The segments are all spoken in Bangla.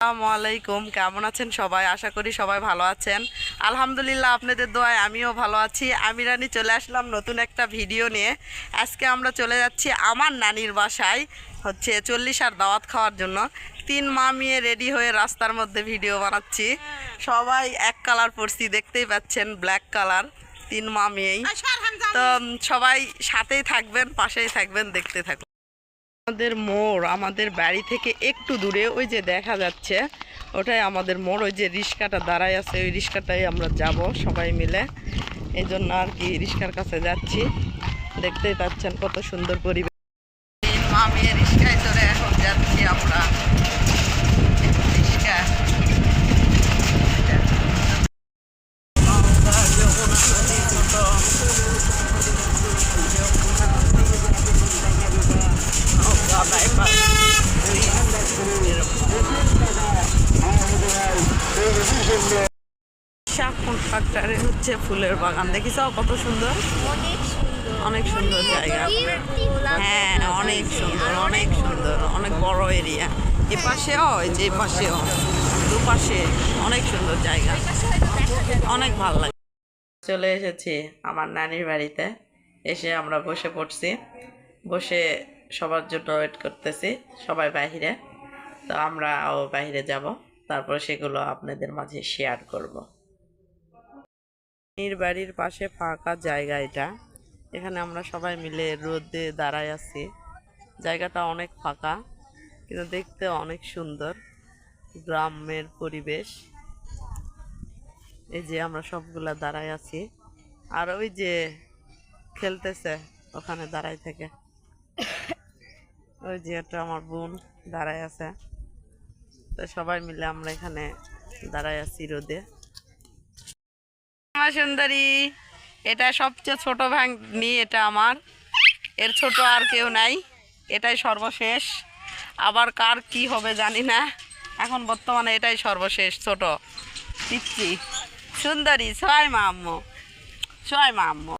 আসসালামু আলাইকুম। কেমন আছেন সবাই? আশা করি সবাই ভালো আছেন। আলহামদুলিল্লাহ আপনাদের দোয়ায় আমিও ভালো আছি। আমি রানী চলে আসলাম নতুন একটা ভিডিও নিয়ে। আজকে আমরা চলে যাচ্ছি আমার নানির বাসায় হচ্ছে চল্লিশ আর দাওয়াত খাওয়ার জন্য। তিন মা মেয়ে রেডি হয়ে রাস্তার মধ্যে ভিডিও বানাচ্ছি। সবাই এক কালার পরছি দেখতেই পাচ্ছেন ব্ল্যাক কালার তিন মা মেয়েই। তো সবাই সাথেই থাকবেন পাশেই থাকবেন দেখতে থাকুন। আমাদের মোর আমাদের বাড়ি থেকে একটু দূরে, ওই যে দেখা যাচ্ছে, ওটাই আমাদের মোর ওই যে রিক্সাটা দাঁড়ায় আছে, ওই রিক্সাটাই আমরা যাব সবাই মিলে। এই জন্য আর কি রিক্সার কাছে যাচ্ছি। দেখতেই পাচ্ছেন কত সুন্দর পরিবেশ তিন মা মেয়ে রিক্সায় চড়ে এখন যাচ্ছি আমরা রিক্সা হচ্ছে ফুলের বাগান। দেখিস কত সুন্দর? অনেক সুন্দর। জায়গা হ্যাঁ অনেক সুন্দর অনেক সুন্দর অনেক বড় এরিয়া এ পাশেও যে পাশেও দুপাশে অনেক সুন্দর জায়গা। অনেক ভালো লাগে। চলে এসেছি আমার নানির বাড়িতে। এসে আমরা বসে পড়ছি। বসে সবার জন্য ওয়েট করতেছি সবাই বাইরে। তো আমরাও বাহিরে যাব। তারপর সেগুলো আপনাদের মাঝে শেয়ার করব। নানির বাড়ির পাশে ফাঁকা জায়গা এটা। এখানে আমরা সবাই মিলে রোদে দাঁড়ায় আছি। জায়গাটা অনেক ফাঁকা, কিন্তু দেখতে অনেক সুন্দর। গ্রামের পরিবেশ। এই যে আমরা সবগুলা দাঁড়ায় আছি। আর ওই যে খেলতেছে ওখানে দাঁড়ায় থেকে। ওই যে একটা আমার বোন দাঁড়ায় আছে। তো সবাই মিলে আমরা এখানে দাঁড়ায় আছি রোদে। সুন্দরী, এটা সবচেয়ে ছোট ভাঙনি এটা আমার। এর ছোট আর কেউ নাই, এটাই সর্বশেষ। আবার কার কি হবে জানি না। এখন বর্তমানে এটাই সর্বশেষ, ছোট পিচ্ছি সুন্দরী ছয় মা আম্মু ছয় মা আম্মু।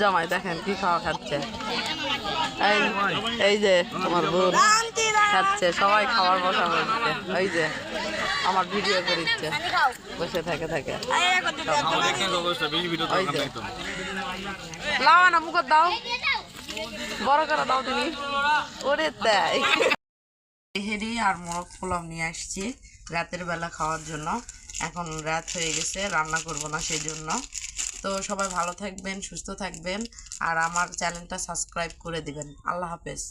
জামাই, দেখেন কি খাওয়া খাচ্ছে। এই এই যে তোমার বোন খাচ্ছে, সবাই খাওয়ার বসা হচ্ছে ওই যে আমার ভিডিও করিচ্ছে। বসে থাকে থাকে। লাও না মুখ দাও। বড় করে দাও তুমি। ওরে তাই। হেরি আর মোরগ পোলাও নিয়ে আসছি রাতের বেলা খাওয়ার জন্য। এখন রাত হয়ে গেছে, রান্না করব না সেই জন্য তো সবাই ভালো থাকবেন সুস্থ থাকবেন আর আমার চ্যানেলটা সাবস্ক্রাইব করে দিবেন। আল্লাহ হাফেজ।